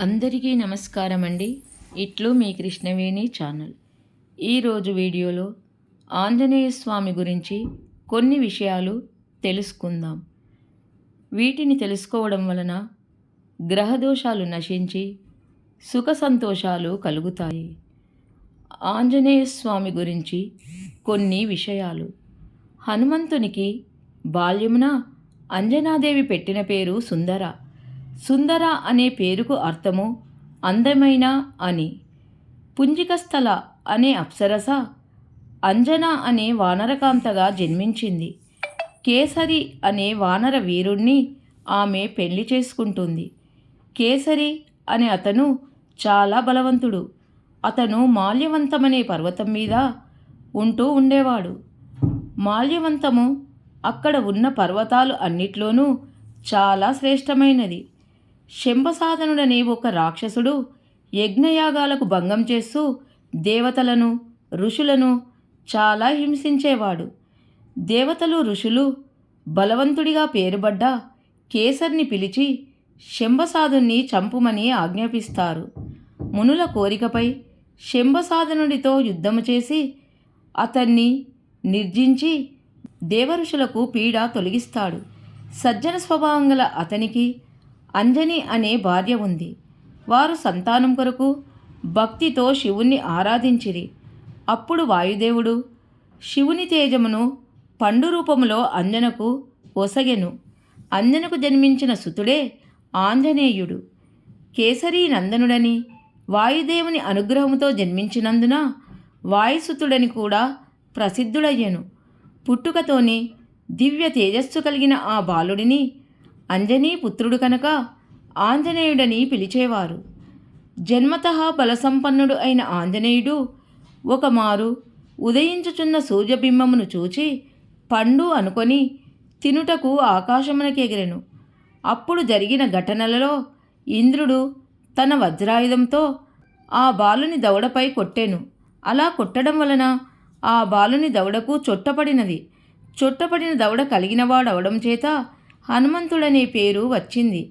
అందరికీ నమస్కారం అండి ఇట్లు మీ కృష్ణవేణి ఛానల్. ఈరోజు వీడియోలో ఆంజనేయ స్వామి గురించి కొన్ని విషయాలు తెలుసుకుందాం. వీటిని తెలుసుకోవడం వలన గ్రహదోషాలు నశించి సుఖ సంతోషాలు కలుగుతాయి. ఆంజనేయ స్వామి గురించి కొన్ని విషయాలు. హనుమంతునికి బాల్యమున అంజనాదేవి పెట్టిన పేరు సుందర. సుందర అనే పేరుకు అర్థము అందమైన అని. పుంజికస్థల అనే అప్సరస అంజన అనే వానరకాంతగా జన్మించింది. కేసరి అనే వానర వీరుణ్ణి ఆమె పెళ్ళి చేసుకుంటుంది. కేసరి అనే అతను చాలా బలవంతుడు. అతను మాల్యవంతమనే పర్వతం మీద ఉంటూ ఉండేవాడు. మాల్యవంతము అక్కడ ఉన్న పర్వతాలు అన్నిట్లోనూ చాలా శ్రేష్టమైనది. శంభసాధనుడనే ఒక రాక్షసుడు యజ్ఞయాగాలకు భంగం చేస్తూ దేవతలను ఋషులను చాలా హింసించేవాడు. దేవతలు ఋషులు బలవంతుడిగా పేరుబడ్డ కేసర్ని పిలిచి శంభసాధుణ్ణి చంపుమని ఆజ్ఞాపిస్తారు. మునుల కోరికపై శంభసాధనుడితో యుద్ధము చేసి అతన్ని నిర్జించి దేవఋషులకు పీడ తొలగిస్తాడు. సజ్జన స్వభావం గల అతనికి అంజని అనే భార్య ఉంది. వారు సంతానం కొరకు భక్తితో శివుణ్ణి ఆరాధించిరి. అప్పుడు వాయుదేవుడు శివుని తేజమును పండు రూపములో అంజనకు ఒసగెను అంజనకు జన్మించిన సుతుడే ఆంజనేయుడు. కేసరీ నందనుడని వాయుదేవుని అనుగ్రహముతో జన్మించినందున వాయుసుతుడని కూడా ప్రసిద్ధుడయ్యను. పుట్టుకతోనే దివ్య తేజస్సు కలిగిన ఆ బాలుడిని అంజనీ పుత్రుడు కనుక ఆంజనేయుడని పిలిచేవారు. జన్మత బలసంపన్నుడు అయిన ఆంజనేయుడు ఒకమారు ఉదయించుచున్న సూర్యబింబమును చూచి పండు అనుకొని తినుటకు ఆకాశమునకెగిరెను. అప్పుడు జరిగిన ఘటనలలో ఇంద్రుడు తన వజ్రాయుధంతో ఆ బాలుని దవడపై కొట్టెను. అలా కొట్టడం వలన ఆ బాలుని దవడకు చొట్టపడినది. చొట్టపడిన దవడ కలిగినవాడవడం చేత హనుమంతుడనే పేరు వచ్చింది.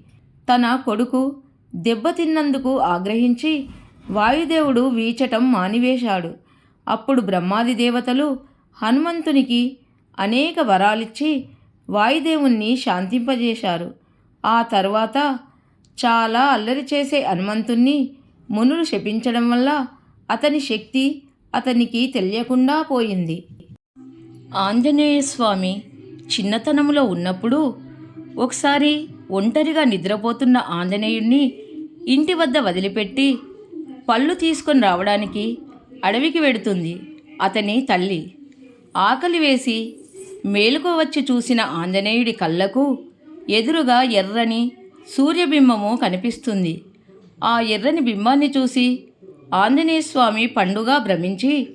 తన కొడుకు దెబ్బతిన్నందుకు ఆగ్రహించి వాయుదేవుడు వీచటం మానివేశాడు. అప్పుడు బ్రహ్మాది దేవతలు హనుమంతునికి అనేక వరాలిచ్చి వాయుదేవుణ్ణి శాంతింపజేశారు. ఆ తర్వాత చాలా అల్లరి చేసే హనుమంతుణ్ణి మునులు శపించడం వల్ల అతని శక్తి అతనికి తెలియకుండా పోయింది. ఆంజనేయ స్వామి చిన్నతనంలో ఉన్నప్పుడు ఒకసారి ఒంటరిగా నిద్రపోతున్న ఆంజనేయుణ్ణి ఇంటి వద్ద వదిలిపెట్టి పళ్ళు తీసుకొని రావడానికి అడవికి వెడుతుంది అతని తల్లి. ఆకలి వేసి మేలుకోవచ్చి చూసిన ఆంజనేయుడి కళ్ళకు ఎదురుగా ఎర్రని సూర్యబింబము కనిపిస్తుంది. ఆ ఎర్రని బింబాన్ని చూసి ఆంజనేయస్వామి పండుగ పండుగా భ్రమించి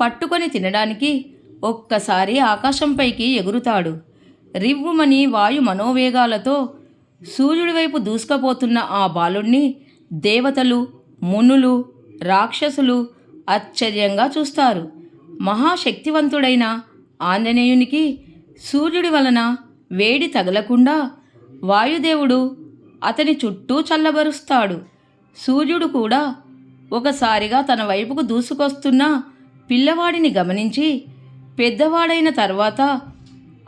పట్టుకొని తినడానికి ఒక్కసారి ఆకాశంపైకి ఎగురుతాడు. రివ్వుమని వాయు మనోవేగాలతో సూర్యుడి వైపు దూసుకుపోతున్న ఆ బాలుణ్ణి దేవతలు మునులు రాక్షసులు ఆశ్చర్యంగా చూస్తారు. మహాశక్తివంతుడైన ఆంజనేయునికి సూర్యుడి వలన వేడి తగలకుండా వాయుదేవుడు అతని చుట్టూ చల్లబరుస్తాడు. సూర్యుడు కూడా ఒకసారిగా తన వైపుకు దూసుకొస్తున్న పిల్లవాడిని గమనించి పెద్దవాడైన తర్వాత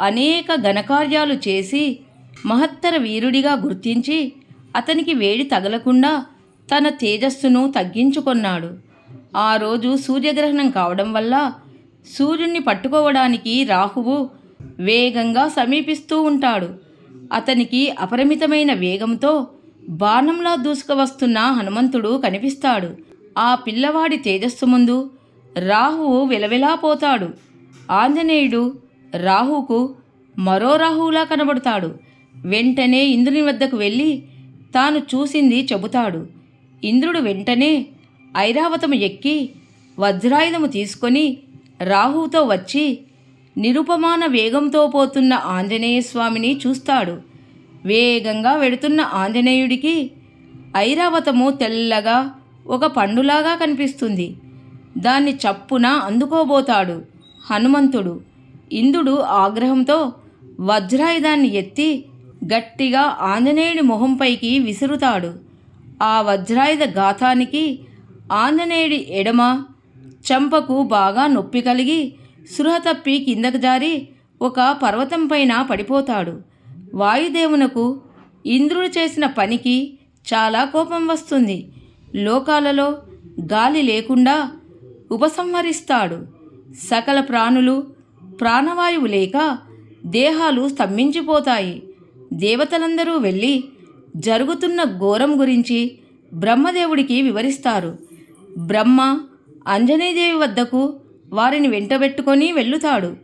అనేక ఘనకార్యాలు చేసి మహత్తర వీరుడిగా గుర్తించి అతనికి వేడి తగలకుండా తన తేజస్సును తగ్గించుకొన్నాడు. ఆ రోజు సూర్యగ్రహణం కావడం వల్ల సూర్యుణ్ణి పట్టుకోవడానికి రాహువు వేగంగా సమీపిస్తూ ఉంటాడు. అతనికి అపరిమితమైన వేగంతో బాణంలా దూసుకువస్తున్న హనుమంతుడు కనిపిస్తాడు. ఆ పిల్లవాడి తేజస్సు ముందు రాహువు విలవిలాపోతాడు ఆంజనేయుడు రాహుకు మరో రాహువులా కనబడతాడు. వెంటనే ఇంద్రుని వద్దకు వెళ్ళి తాను చూసింది చెబుతాడు. ఇంద్రుడు వెంటనే ఐరావతము ఎక్కి వజ్రాయుధము తీసుకొని రాహుతో వచ్చి నిరుపమాన వేగంతో పోతున్న ఆంజనేయ స్వామిని చూస్తాడు. వేగంగా వెడుతున్న ఆంజనేయుడికి ఐరావతము తెల్లగా ఒక పండులాగా కనిపిస్తుంది. దాన్ని చప్పున అందుకోబోతాడు హనుమంతుడు. ఇంద్రుడు ఆగ్రహంతో వజ్రాయుధాన్ని ఎత్తి గట్టిగా ఆంజనేయుడి మొహంపైకి విసురుతాడు. ఆ వజ్రాయుధ ఘాతానికి ఆంజనేయుడి ఎడమ చంపకు బాగా నొప్పి కలిగి సృహ తప్పి కిందకు జారి ఒక పర్వతం పైన పడిపోతాడు. వాయుదేవునకు ఇంద్రుడు చేసిన పనికి చాలా కోపం వస్తుంది. లోకాలలో గాలి లేకుండా ఉపసంహరిస్తాడు. సకల ప్రాణులు ప్రాణవాయువు లేక దేహాలు స్తంభించిపోతాయి. దేవతలందరూ వెళ్ళి జరుగుతున్న ఘోరం గురించి బ్రహ్మదేవుడికి వివరిస్తారు. బ్రహ్మ అంజనీదేవి వద్దకు వారిని వెంటబెట్టుకొని వెళ్ళుతాడు.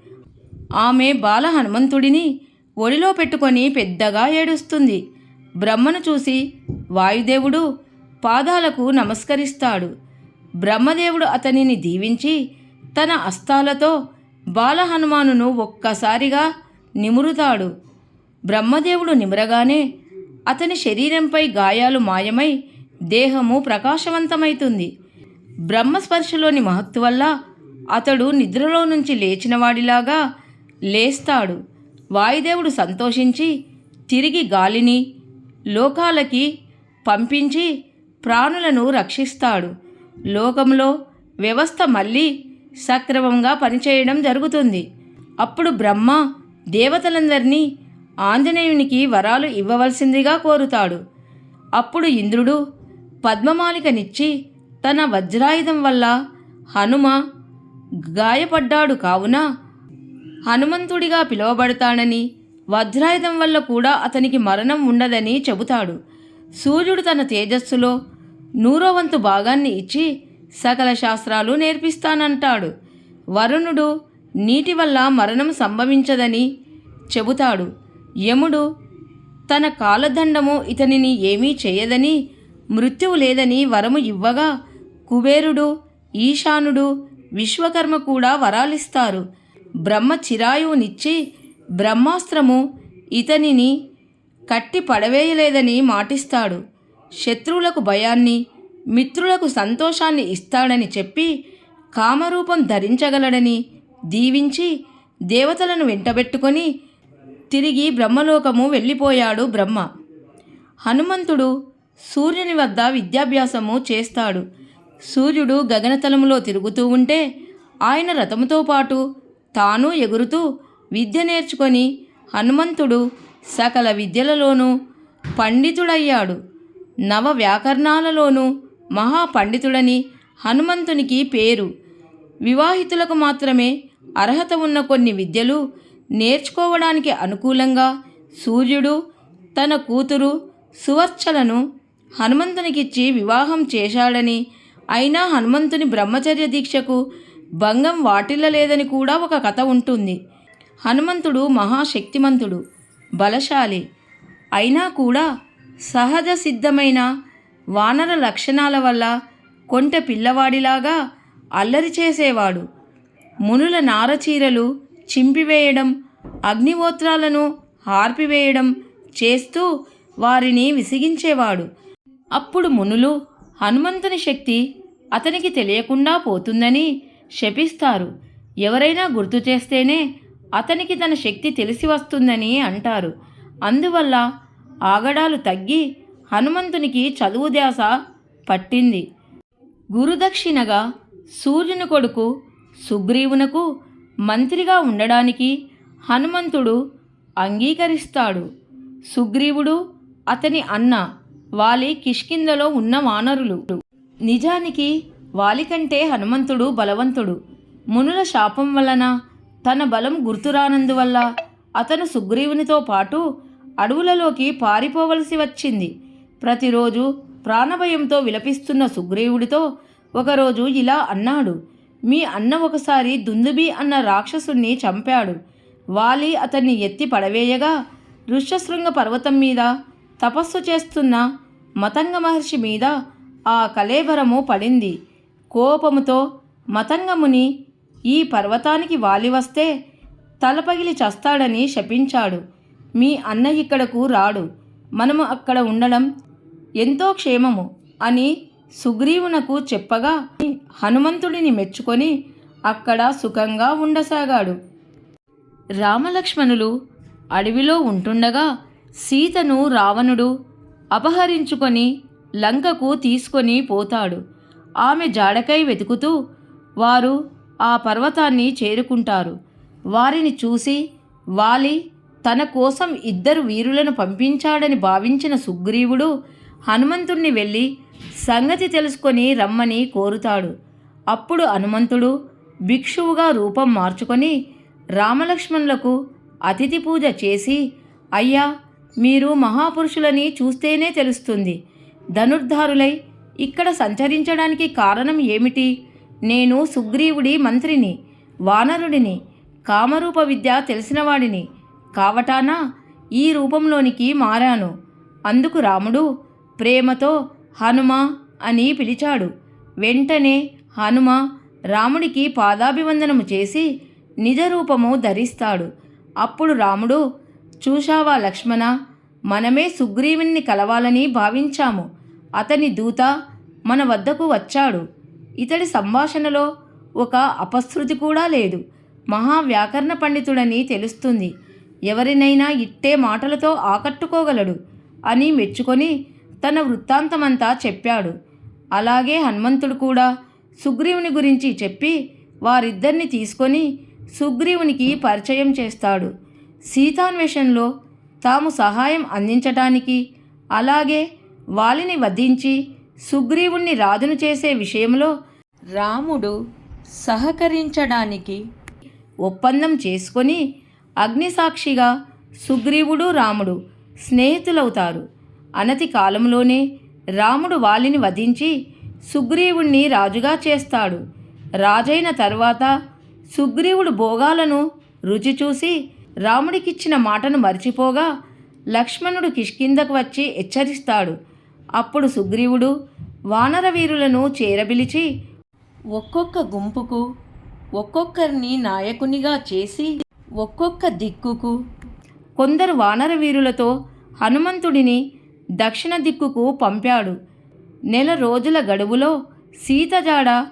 ఆమె బాల హనుమంతుడిని ఒడిలో పెట్టుకొని పెద్దగా ఏడుస్తుంది. బ్రహ్మను చూసి వాయుదేవుడు పాదాలకు నమస్కరిస్తాడు. బ్రహ్మదేవుడు అతనిని దీవించి తన అస్తాలతో బాలహనుమానును ఒక్కసారిగా నిమురుతాడు. బ్రహ్మదేవుడు నిమరగానే అతని శరీరంపై గాయాలు మాయమై దేహము ప్రకాశవంతమైతుంది. బ్రహ్మస్పర్శలోని మహత్తు వల్ల అతడు నిద్రలో నుంచి లేచినవాడిలాగా లేస్తాడు. వాయుదేవుడు సంతోషించి తిరిగి గాలిని లోకాలకి పంపించి ప్రాణులను రక్షిస్తాడు. లోకంలో వ్యవస్థ మళ్ళీ సక్రమంగా పనిచేయడం జరుగుతుంది. అప్పుడు బ్రహ్మ దేవతలందరినీ ఆంజనేయునికి వరాలు ఇవ్వవలసిందిగా కోరుతాడు. అప్పుడు ఇంద్రుడు పద్మమాలికనిచ్చి తన వజ్రాయుధం వల్ల హనుమ గాయపడ్డాడు కావున హనుమంతుడిగా పిలువబడతాడని వజ్రాయుధం వల్ల కూడా అతనికి మరణం ఉండదని చెబుతాడు. సూర్యుడు తన తేజస్సులో నూరోవంతు భాగాన్ని ఇచ్చి సకల శాస్త్రాలు నేర్పిస్తానంటాడు. వరుణుడు నీటి వల్ల మరణం సంభవించదని చెబుతాడు. యముడు తన కాలదండము ఇతనిని ఏమీ చేయదని మృత్యువు లేదని వరము ఇవ్వగా కుబేరుడు ఈశానుడు విశ్వకర్మ కూడా వరాలిస్తారు. బ్రహ్మ చిరాయువునిచ్చి బ్రహ్మాస్త్రము ఇతనిని కట్టి పడవేయలేదని మాటిస్తాడు. శత్రువులకు భయాన్ని మిత్రులకు సంతోషాన్ని ఇస్తాడని చెప్పి కామరూపం ధరించగలడని దీవించి దేవతలను వెంటబెట్టుకొని తిరిగి బ్రహ్మలోకము వెళ్ళిపోయాడు బ్రహ్మ. హనుమంతుడు సూర్యుని వద్ద విద్యాభ్యాసము చేస్తాడు. సూర్యుడు గగనతలములో తిరుగుతూ ఉంటే ఆయన రథముతో పాటు తాను ఎగురుతూ విద్య నేర్చుకొని హనుమంతుడు సకల విద్యలలోనూ పండితుడయ్యాడు. నవ వ్యాకరణాలలోనూ మహాపండితుడని హనుమంతునికి పేరు. వివాహితులకు మాత్రమే అర్హత ఉన్న కొన్ని విద్యలు నేర్చుకోవడానికి అనుకూలంగా సూర్యుడు తన కూతురు సువర్చలను హనుమంతునికిచ్చి వివాహం చేశాడని అయినా హనుమంతుని బ్రహ్మచర్య దీక్షకు భంగం వాటిల్లలేదని కూడా ఒక కథ ఉంటుంది. హనుమంతుడు మహాశక్తిమంతుడు బలశాలి అయినా కూడా సహజ సిద్ధమైన వానర లక్షణాల వల్ల కొంటె పిల్లవాడిలాగా అల్లరి చేసేవాడు. మునుల నారచీరలు చింపివేయడం అగ్నిహోత్రాలను హార్పివేయడం చేస్తూ వారిని విసిగించేవాడు. అప్పుడు మునులు హనుమంతుని శక్తి అతనికి తెలియకుండా పోతుందని శపిస్తారు. ఎవరైనా గుర్తు చేస్తేనే అతనికి తన శక్తి తెలిసి వస్తుందని అంటారు. అందువల్ల ఆగడాలు తగ్గి హనుమంతునికి చదువు ధ్యాస పట్టింది. గురుదక్షిణగా సూర్యుని కొడుకు సుగ్రీవునకు మంత్రిగా ఉండడానికి హనుమంతుడు అంగీకరిస్తాడు. సుగ్రీవుడు అతని అన్న వాలి కిష్కిందలో ఉన్న వానరులు. నిజానికి వాలి కంటే హనుమంతుడు బలవంతుడు. మునుల శాపం వలన తన బలం గుర్తురానందువల్ల అతను సుగ్రీవునితో పాటు అడవులలోకి పారిపోవలసి వచ్చింది. ప్రతిరోజు ప్రాణభయంతో విలపిస్తున్న సుగ్రీవుడితో ఒకరోజు ఇలా అన్నాడు మీ అన్న ఒకసారి దుందుబి అన్న రాక్షసుణ్ణి చంపాడు. వాలి అతన్ని ఎత్తి పడవేయగా ఋష్యశృంగ పర్వతం మీద తపస్సు చేస్తున్న మతంగ మహర్షి మీద ఆ కలేబరము పడింది. కోపముతో మతంగముని ఈ పర్వతానికి వాలి వస్తే తలపగిలి చస్తాడని శపించాడు. మీ అన్న ఇక్కడకు రాడు. మనము అక్కడ ఉండడం ఎంతో క్షేమము అని సుగ్రీవునకు చెప్పగా హనుమంతుడిని మెచ్చుకొని అక్కడ సుఖంగా ఉండసాగాడు. రామలక్ష్మణులు అడవిలో ఉంటుండగా సీతను రావణుడు అపహరించుకొని లంకకు తీసుకొని పోతాడు. ఆమె జాడకై వెతుకుతూ వారు ఆ పర్వతాన్ని చేరుకుంటారు. వారిని చూసి వాలి తన కోసం ఇద్దరు వీరులను పంపించాడని భావించిన సుగ్రీవుడు హనుమంతుణ్ణి వెళ్ళి సంగతి తెలుసుకొని రమ్మని కోరుతాడు. అప్పుడు హనుమంతుడు భిక్షువుగా రూపం మార్చుకొని రామలక్ష్మణులకు అతిథి పూజ చేసి అయ్యా మీరు మహాపురుషులని చూస్తేనే తెలుస్తుంది. ధనుర్ధారులై ఇక్కడ సంచరించడానికి కారణం ఏమిటి? నేను సుగ్రీవుడి మంత్రిని వానరుడిని కామరూప విద్య తెలిసినవాడిని. కావటాన ఈ రూపంలోనికి మారాను. అందుకు రాముడు ప్రేమతో హనుమ అని పిలిచాడు. వెంటనే హనుమ రాముడికి పాదాభివందనము చేసి నిజ రూపము ధరిస్తాడు. అప్పుడు రాముడు చూశావా లక్ష్మణ మనమే సుగ్రీవుని కలవాలని భావించాము. అతని దూత మన వద్దకు వచ్చాడు. ఇతడి సంభాషణలో ఒక అపశృతి కూడా లేదు. మహా వ్యాకరణ పండితుడని తెలుస్తుంది. ఎవరినైనా ఇట్టే మాటలతో ఆకట్టుకోగలడు అని మెచ్చుకొని తన వృత్తాంతమంతా చెప్పాడు. అలాగే హనుమంతుడు కూడా సుగ్రీవుని గురించి చెప్పి వారిద్దరిని తీసుకొని సుగ్రీవునికి పరిచయం చేస్తాడు. సీతాన్వేషణలో తాము సహాయం అందించటానికి అలాగే వాలిని వధించి సుగ్రీవుణ్ణి రాజును చేసే విషయంలో రాముడు సహకరించడానికి ఒప్పందం చేసుకొని అగ్నిసాక్షిగా సుగ్రీవుడు రాముడు స్నేహితులవుతారు. అనతి కాలంలోనే రాముడు వాలిని వధించి సుగ్రీవుణ్ణి రాజుగా చేస్తాడు. రాజైన తర్వాత సుగ్రీవుడు భోగాలను రుచి చూసి రాముడికిచ్చిన మాటను మర్చిపోగా లక్ష్మణుడు కిష్కిందకు వచ్చి హెచ్చరిస్తాడు. అప్పుడు సుగ్రీవుడు వానరవీరులను చేరబిలిచి ఒక్కొక్క గుంపుకు ఒక్కొక్కరిని నాయకునిగా చేసి ఒక్కొక్క దిక్కుకు కొందరు వానరవీరులతో హనుమంతుడిని దక్షిణ దిక్కుకు పంపాడు. నెల రోజుల గడువులో సీతజాడ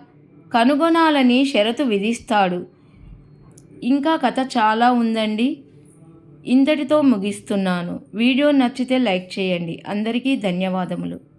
కనుగొనాలని షరతు విధిస్తాడు. ఇంకా కథ చాలా ఉందండి. ఇంతటితో ముగిస్తున్నాను. వీడియో నచ్చితే లైక్ చేయండి. అందరికీ ధన్యవాదములు.